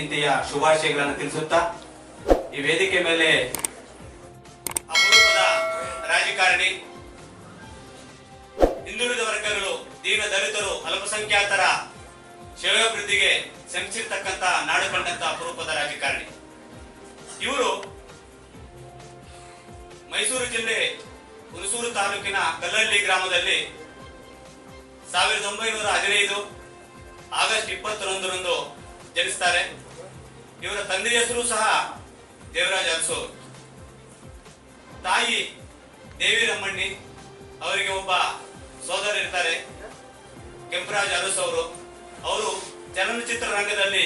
ಜಯಂತಿಯ ಶುಭಾಶಯಗಳನ್ನು ತಿಳಿಸುತ್ತಾ ಈ ವೇದಿಕೆ ಮೇಲೆ ಅಪರೂಪದ ರಾಜಕಾರಣಿ, ಹಿಂದುಳಿದ ವರ್ಗಗಳು ದೀನ ದಲಿತರು, ಅಲ್ಪಸಂಖ್ಯಾತರ ಶ್ರೇಯೋಭಿವೃದ್ಧಿಗೆ ಶ್ರಮಿಸಿರ್ತಕ್ಕಂಥ ನಾಡು ಕಂಡಂತ ಅಪರೂಪದ ರಾಜಕಾರಣಿ. ಇವರು ಮೈಸೂರು ಜಿಲ್ಲೆ ಹುಣಸೂರು ತಾಲೂಕಿನ ಕಲ್ಲಳ್ಳಿ ಗ್ರಾಮದಲ್ಲಿ ಸಾವಿರದ ಒಂಬೈನೂರ ಹದಿನೈದು ಆಗಸ್ಟ್ ಇಪ್ಪತ್ತೊಂದರಂದು ಜನಿಸ್ತಾರೆ. ಇವರ ತಂದೆಯ ಹೆಸರು ಸಹ ದೇವರಾಜ್ ಅರಸು ತಾಯಿ ದೇವಿ ರಮ್ಮಣ್ಣಿ ಅವರಿಗೆ ಒಬ್ಬ ಸೋದರ ಇರ್ತಾರೆ, ಕೆಂಪರಾಜ್ ಅರಸ್ ಅವರು. ಅವರು ಚಲನಚಿತ್ರ ರಂಗದಲ್ಲಿ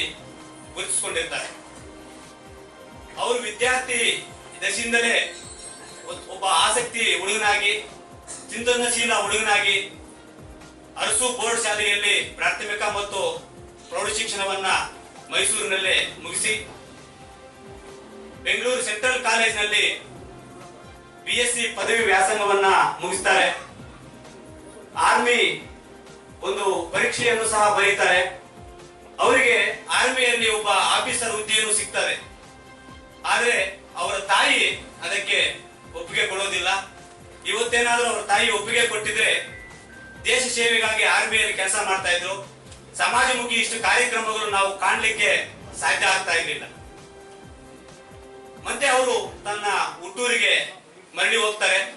ಗುರುತಿಸಿಕೊಂಡಿರ್ತಾರೆ. ಅವರು ವಿದ್ಯಾರ್ಥಿ ದಶೆಯಿಂದಲೇ ಒಬ್ಬ ಆಸಕ್ತಿ ಹುಡುಗನಾಗಿ, ಚಿಂತನಶೀಲ ಹುಡುಗನಾಗಿ ಅರಸು ಬೋರ್ಡ್ ಶಾಲೆಯಲ್ಲಿ ಪ್ರಾಥಮಿಕ ಮತ್ತು ಪ್ರೌಢ ಶಿಕ್ಷಣವನ್ನ ಮೈಸೂರಿನಲ್ಲೇ ಮುಗಿಸಿ ಬೆಂಗಳೂರು ಸೆಂಟ್ರಲ್ ಕಾಲೇಜಿನಲ್ಲಿ ಬಿ ಎಸ್ ಸಿ ಪದವಿ ವ್ಯಾಸಂಗವನ್ನ ಮುಗಿಸ್ತಾರೆ. ಆರ್ಮಿ ಒಂದು ಪರೀಕ್ಷೆಯನ್ನು ಸಹ ಬರೀತಾರೆ. ಅವರಿಗೆ ಆರ್ಮಿಯಲ್ಲಿ ಒಬ್ಬ ಆಫೀಸರ್ ಹುದ್ದೆಯನ್ನು ಸಿಗ್ತದೆ. ಆದರೆ ಅವರ ತಾಯಿ ಅದಕ್ಕೆ ಒಪ್ಪಿಗೆ ಕೊಡೋದಿಲ್ಲ. ಇವತ್ತೇನಾದ್ರೂ ಅವರ ತಾಯಿ ಒಪ್ಪಿಗೆ ಕೊಟ್ಟಿದ್ರೆ ದೇಶ ಸೇವೆಗಾಗಿ ಆರ್ಮಿಯಲ್ಲಿ ಕೆಲಸ ಮಾಡ್ತಾ ಇದ್ರು. ಸಮಾಜಮುಖಿ ಇಷ್ಟು ಕಾರ್ಯಕ್ರಮಗಳು ನಾವು ಕಾಣಲಿಕ್ಕೆ ಸಾಧ್ಯ ಆಗ್ತಾ ಇರಲಿಲ್ಲ. ಮತ್ತೆ ಅವರು ತನ್ನ ಹುಟ್ಟೂರಿಗೆ ಮರಳಿ ಹೋಗ್ತಾರೆ.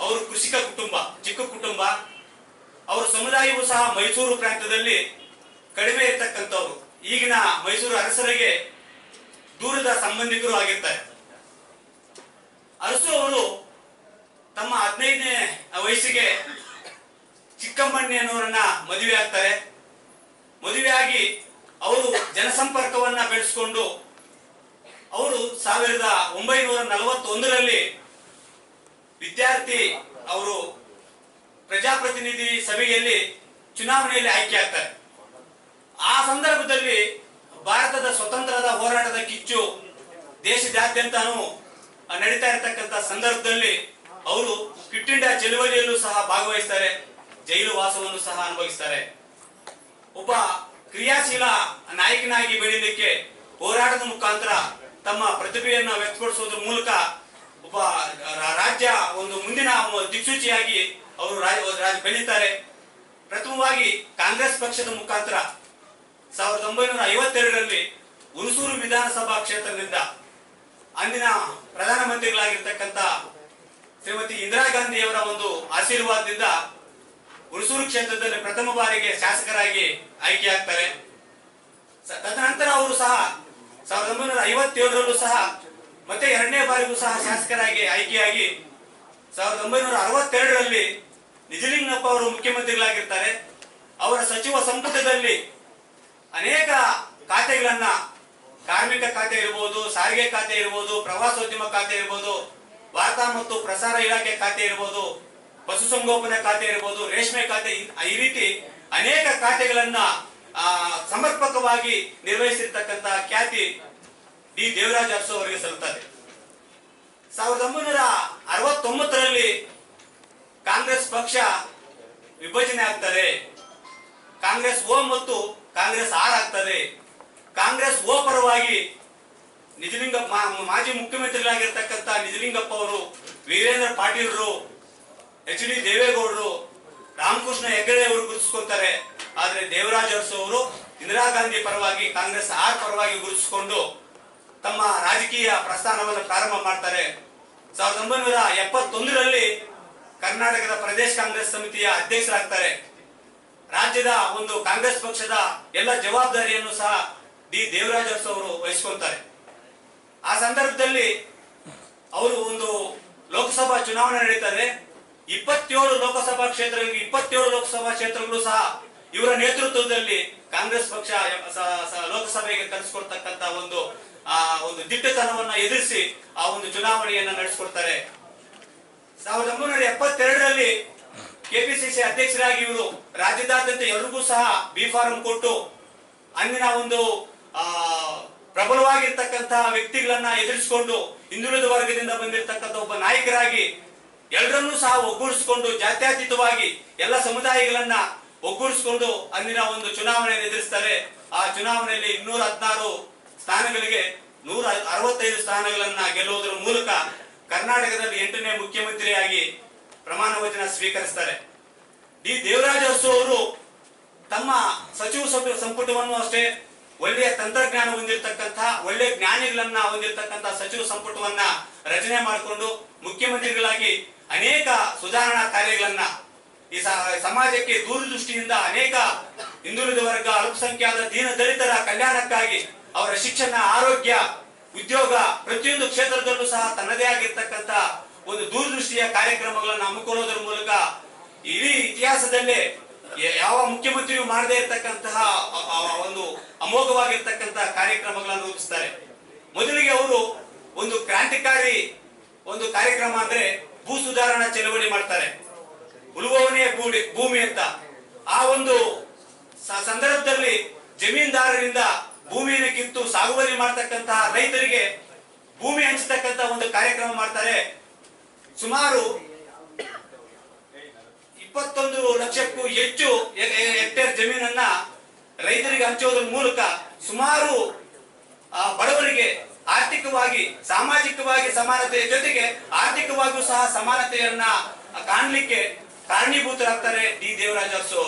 ಅವರು ಕೃಷಿಕ ಕುಟುಂಬ, ಚಿಕ್ಕ ಕುಟುಂಬ. ಅವರ ಸಮುದಾಯವು ಸಹ ಮೈಸೂರು ಪ್ರಾಂತ್ಯದಲ್ಲಿ ಕಡಿಮೆ ಇರ್ತಕ್ಕಂಥವ್ರು. ಈಗಿನ ಮೈಸೂರು ಅರಸರಿಗೆ ದೂರದ ಸಂಬಂಧಿಕರು ಆಗಿರ್ತಾರೆ. ಅರಸು ಅವರು ತಮ್ಮ ಹದಿನೈದನೇ ವಯಸ್ಸಿಗೆ ಚಿಕ್ಕಮ್ಮಣ್ಣಿ ಅನ್ನೋರನ್ನ ಮದುವೆ ಆಗ್ತಾರೆ. ಮದುವೆಯಾಗಿ ಅವರು ಜನಸಂಪರ್ಕವನ್ನ ಬೆಳೆಸಿಕೊಂಡು ಅವರು ಸಾವಿರದ ಒಂಬೈನೂರ ನಲವತ್ತೊಂದರಲ್ಲಿ ವಿದ್ಯಾರ್ಥಿ ಅವರು ಪ್ರಜಾಪ್ರತಿನಿಧಿ ಸಭೆಯಲ್ಲಿ ಚುನಾವಣೆಯಲ್ಲಿ ಆಯ್ಕೆ ಆಗ್ತಾರೆ. ಆ ಸಂದರ್ಭದಲ್ಲಿ ಭಾರತದ ಸ್ವತಂತ್ರದ ಹೋರಾಟದ ಕಿಚ್ಚು ದೇಶದಾದ್ಯಂತನೂ ನಡೀತಾ ಇರತಕ್ಕಂತ ಸಂದರ್ಭದಲ್ಲಿ ಅವರು ಕ್ವಿಟ್ ಇಂಡಿಯಾ ಚಳುವಳಿಯಲ್ಲೂ ಸಹ ಭಾಗವಹಿಸ್ತಾರೆ, ಜೈಲು ವಾಸವನ್ನು ಸಹ ಅನುಭವಿಸ್ತಾರೆ. ಒಬ್ಬ ಕ್ರಿಯಾಶೀಲ ನಾಯಕನಾಗಿ ಬೆಳೀಲಿಕ್ಕೆ ಹೋರಾಟದ ಮುಖಾಂತರ ತಮ್ಮ ಪ್ರತಿಭೆಯನ್ನು ವ್ಯಕ್ತಪಡಿಸುವುದರ ಮೂಲಕ ಒಬ್ಬ ರಾಜ್ಯ ಒಂದು ಮುಂದಿನ ದಿಕ್ಸೂಚಿಯಾಗಿ ಅವರು ಬೆಳೀತಾರೆ ಪ್ರಥಮವಾಗಿ ಕಾಂಗ್ರೆಸ್ ಪಕ್ಷದ ಮುಖಾಂತರ ಸಾವಿರದ ಒಂಬೈನೂರ ಐವತ್ತೆರಡರಲ್ಲಿ ಹುಣಸೂರು ವಿಧಾನಸಭಾ ಕ್ಷೇತ್ರದಿಂದ ಅಂದಿನ ಪ್ರಧಾನಮಂತ್ರಿಗಳಾಗಿರ್ತಕ್ಕಂಥ ಶ್ರೀಮತಿ ಇಂದಿರಾ ಗಾಂಧಿಯವರ ಒಂದು ಆಶೀರ್ವಾದದಿಂದ ಹುಣಸೂರು ಕ್ಷೇತ್ರದಲ್ಲಿ ಪ್ರಥಮ ಬಾರಿಗೆ ಶಾಸಕರಾಗಿ ಆಯ್ಕೆ ಆಗ್ತಾರೆ. ತದನಂತರ ಅವರು ಸಹ ಸಾವಿರದ ಒಂಬೈನೂರ ಐವತ್ತೇಳರಲ್ಲೂ ಸಹ, ಮತ್ತೆ ಎರಡನೇ ಬಾರಿಗೂ ಸಹ ಶಾಸಕರಾಗಿ ಆಯ್ಕೆಯಾಗಿ ಸಾವಿರದ ಒಂಬೈನೂರ ಅರವತ್ತೆರಡರಲ್ಲಿ ನಿಜಲಿಂಗಪ್ಪ ಅವರು ಮುಖ್ಯಮಂತ್ರಿಗಳಾಗಿರ್ತಾರೆ. ಅವರ ಸಚಿವ ಸಂಪುಟದಲ್ಲಿ ಅನೇಕ ಖಾತೆಗಳನ್ನ, ಕಾರ್ಮಿಕ ಖಾತೆ ಇರಬಹುದು ಸಾರಿಗೆ ಖಾತೆ ಇರಬಹುದು ಪ್ರವಾಸೋದ್ಯಮ ಖಾತೆ ಇರಬಹುದು ವಾರ್ತಾ ಮತ್ತು ಪ್ರಸಾರ ಇಲಾಖೆ ಖಾತೆ ಇರಬಹುದು ಪಶುಸಂಗೋಪನೆ ಖಾತೆ ಇರಬಹುದು ರೇಷ್ಮೆ ಖಾತೆ, ಈ- ರೀತಿ ಅನೇಕ ಖಾತೆಗಳನ್ನ ಸಮರ್ಪಕವಾಗಿ ನಿರ್ವಹಿಸಿರ್ತಕ್ಕಂತ ಖ್ಯಾತಿ ಡಿ. ದೇವರಾಜ್ ಅರಸು ಅವರಿಗೆ ಸಲ್ಲುತ್ತದೆ. ಸಾವಿರದ ಒಂಬೈನೂರ ಅರವತ್ತೊಂಬತ್ತರಲ್ಲಿ ಕಾಂಗ್ರೆಸ್ ಪಕ್ಷ ವಿಭಜನೆ ಆಗ್ತದೆ. ಕಾಂಗ್ರೆಸ್ ಓ ಮತ್ತು ಕಾಂಗ್ರೆಸ್ ಆರ್ ಆಗ್ತದೆ. ಕಾಂಗ್ರೆಸ್ ಓ ಪರವಾಗಿ ನಿಜಲಿಂಗಪ್ಪ ಮಾಜಿ ಮುಖ್ಯಮಂತ್ರಿಗಳಾಗಿರ್ತಕ್ಕಂಥ ನಿಜಲಿಂಗಪ್ಪ ಅವರು, ವೀರೇಂದ್ರ ಪಾಟೀಲ್ರು ಎಚ್ ಡಿ ದೇವೇಗೌಡರು ರಾಮಕೃಷ್ಣ ಹೆಗಡೆ ಅವರು ಗುರುತಿಸ್ಕೊಂತಾರೆ. ಆದ್ರೆ ದೇವರಾಜ್ ಅರಸು ಅವರು ಇಂದಿರಾ ಗಾಂಧಿ ಪರವಾಗಿ, ಕಾಂಗ್ರೆಸ್ ಆರ್ ಪರವಾಗಿ ಗುರುತಿಸಿಕೊಂಡು ತಮ್ಮ ರಾಜಕೀಯ ಪ್ರಸ್ಥಾನವನ್ನು ಪ್ರಾರಂಭ ಮಾಡ್ತಾರೆ. ಸಾವಿರದ ಒಂಬೈನೂರ ಎಪ್ಪತ್ತೊಂದರಲ್ಲಿ ಕರ್ನಾಟಕದ ಪ್ರದೇಶ ಕಾಂಗ್ರೆಸ್ ಸಮಿತಿಯ ಅಧ್ಯಕ್ಷರಾಗ್ತಾರೆ. ರಾಜ್ಯದ ಒಂದು ಕಾಂಗ್ರೆಸ್ ಪಕ್ಷದ ಎಲ್ಲ ಜವಾಬ್ದಾರಿಯನ್ನು ಸಹ ಡಿ ದೇವರಾಜ್ ಅರಸು ಅವರು ವಹಿಸ್ಕೊಂತಾರೆ. ಆ ಸಂದರ್ಭದಲ್ಲಿ ಅವರು ಒಂದು ಲೋಕಸಭಾ ಚುನಾವಣೆ ನಡೀತದೆ ಇಪ್ಪತ್ತೇಳು ಲೋಕಸಭಾ ಕ್ಷೇತ್ರಗಳಿಗೆ ಇಪ್ಪತ್ತೇಳು ಲೋಕಸಭಾ ಕ್ಷೇತ್ರಗಳು ಸಹ ಇವರ ನೇತೃತ್ವದಲ್ಲಿ ಕಾಂಗ್ರೆಸ್ ಪಕ್ಷ ಲೋಕಸಭೆಗೆ ಕರೆಸಿಕೊಡ್ತಕ್ಕಂತ ಒಂದು, ಆ, ಒಂದು ದಿಟ್ಟತನವನ್ನ ಎದುರಿಸಿ ಆ ಒಂದು ಚುನಾವಣೆಯನ್ನ ನಡೆಸಿಕೊಡ್ತಾರೆ. ಸಾವಿರದ ಒಂಬೈನೂರ ಎಪ್ಪತ್ತೆರಡರಲ್ಲಿ ಕೆಪಿಸಿಸಿ ಅಧ್ಯಕ್ಷರಾಗಿ ಇವರು ರಾಜ್ಯದಾದ್ಯಂತ ಎಲ್ರಿಗೂ ಸಹ ಬಿ ಫಾರಂ ಕೊಟ್ಟು ಅಂದಿನ ಒಂದು, ಆ, ಪ್ರಬಲವಾಗಿರ್ತಕ್ಕಂತಹ ವ್ಯಕ್ತಿಗಳನ್ನ ಎದುರಿಸಿಕೊಂಡು ಹಿಂದುಳಿದ ವರ್ಗದಿಂದ ಬಂದಿರತಕ್ಕಂಥ ಒಬ್ಬ ನಾಯಕರಾಗಿ ಎಲ್ಲರನ್ನೂ ಸಹ ಒಗ್ಗೂಡಿಸಿಕೊಂಡು ಜಾತ್ಯತೀತವಾಗಿ ಎಲ್ಲ ಸಮುದಾಯಗಳನ್ನ ಒಗ್ಗೂಡಿಸಿಕೊಂಡು ಅಂದಿನ ಒಂದು ಚುನಾವಣೆಯನ್ನು ಎದುರಿಸ್ತಾರೆ. ಆ ಚುನಾವಣೆಯಲ್ಲಿ ಇನ್ನೂರ ಹದಿನಾರು ಸ್ಥಾನಗಳಿಗೆ ನೂರ ಅರವತ್ತೈದು ಸ್ಥಾನಗಳನ್ನ ಗೆಲ್ಲುವುದರ ಮೂಲಕ ಕರ್ನಾಟಕದಲ್ಲಿ ಎಂಟನೇ ಮುಖ್ಯಮಂತ್ರಿಯಾಗಿ ಪ್ರಮಾಣ ವಚನ ಸ್ವೀಕರಿಸ್ತಾರೆ. ಡಿ ದೇವರಾಜ ಅವರು ತಮ್ಮ ಸಚಿವ ಸಂಪು- ಸಂಪುಟವನ್ನು ಅಷ್ಟೇ ಒಳ್ಳೆಯ ತಂತ್ರಜ್ಞಾನ ಹೊಂದಿರತಕ್ಕಂತಹ ಒಳ್ಳೆಯ ಜ್ಞಾನಿಗಳನ್ನ ಹೊಂದಿರತಕ್ಕಂತಹ ಸಚಿವ ಸಂಪುಟವನ್ನ ರಚನೆ ಮಾಡಿಕೊಂಡು ಮುಖ್ಯಮಂತ್ರಿಗಳಾಗಿ ಅನೇಕ ಸುಧಾರಣಾ ಕಾರ್ಯಗಳನ್ನ ಈ ಸಮಾಜಕ್ಕೆ ದೂರದೃಷ್ಟಿಯಿಂದ ಅನೇಕ ಹಿಂದುಳಿದ ವರ್ಗ, ಅಲ್ಪಸಂಖ್ಯಾತ, ದೀನ ದಲಿತರ ಕಲ್ಯಾಣಕ್ಕಾಗಿ ಅವರ ಶಿಕ್ಷಣ, ಆರೋಗ್ಯ, ಉದ್ಯೋಗ ಪ್ರತಿಯೊಂದು ಕ್ಷೇತ್ರದಲ್ಲೂ ಸಹ ತನ್ನದೇ ಆಗಿರ್ತಕ್ಕಂತ ಒಂದು ದೂರದೃಷ್ಟಿಯ ಕಾರ್ಯಕ್ರಮಗಳನ್ನು ಹಮ್ಮಿಕೊಳ್ಳೋದ್ರ ಮೂಲಕ ಇಡೀ ಇತಿಹಾಸದಲ್ಲೇ ಯಾವ ಮುಖ್ಯಮಂತ್ರಿಯು ಮಾಡದೇ ಇರತಕ್ಕಂತಹ ಒಂದು ಅಮೋಘವಾಗಿರ್ತಕ್ಕಂತಹ ಕಾರ್ಯಕ್ರಮಗಳನ್ನು ರೂಪಿಸ್ತಾರೆ. ಮೊದಲಿಗೆ ಅವರು ಒಂದು ಕ್ರಾಂತಿಕಾರಿ ಒಂದು ಕಾರ್ಯಕ್ರಮ ಅಂದ್ರೆ ಭೂ ಸುಧಾರಣಾ ಚಳವಳಿ ಮಾಡ್ತಾರೆ. ಉಳುವವನೇ ಭೂಮಿ ಭೂಮಿ ಅಂತ. ಆ ಒಂದು ಸಂದರ್ಭದಲ್ಲಿ ಜಮೀನ್ದಾರರಿಂದ ಭೂಮಿಯನ್ನು ಕಿತ್ತು ಸಾಗುವಳಿ ಮಾಡ್ತಕ್ಕಂತಹ ರೈತರಿಗೆ ಭೂಮಿ ಹಂಚತಕ್ಕಂತ ಒಂದು ಕಾರ್ಯಕ್ರಮ ಮಾಡ್ತಾರೆ. ಸುಮಾರು ಇಪ್ಪತ್ತೊಂದು ಲಕ್ಷಕ್ಕೂ ಹೆಚ್ಚು ಹೆಕ್ಟೇರ್ ಜಮೀನನ್ನ ರೈತರಿಗೆ ಹಂಚೋದ್ರ ಮೂಲಕ ಸುಮಾರು ಬಡವರಿಗೆ ಆರ್ಥಿಕವಾಗಿ ಸಾಮಾಜಿಕವಾಗಿ ಸಮಾನತೆಯ ಜೊತೆಗೆ ಆರ್ಥಿಕವಾಗಿಯೂ ಸಹ ಸಮಾನತೆಯನ್ನ ಕಾಣಲಿಕ್ಕೆ ಕಾರಣೀಭೂತರಾಗ್ತಾರೆ ಡಿ ದೇವರಾಜ ಅರಸು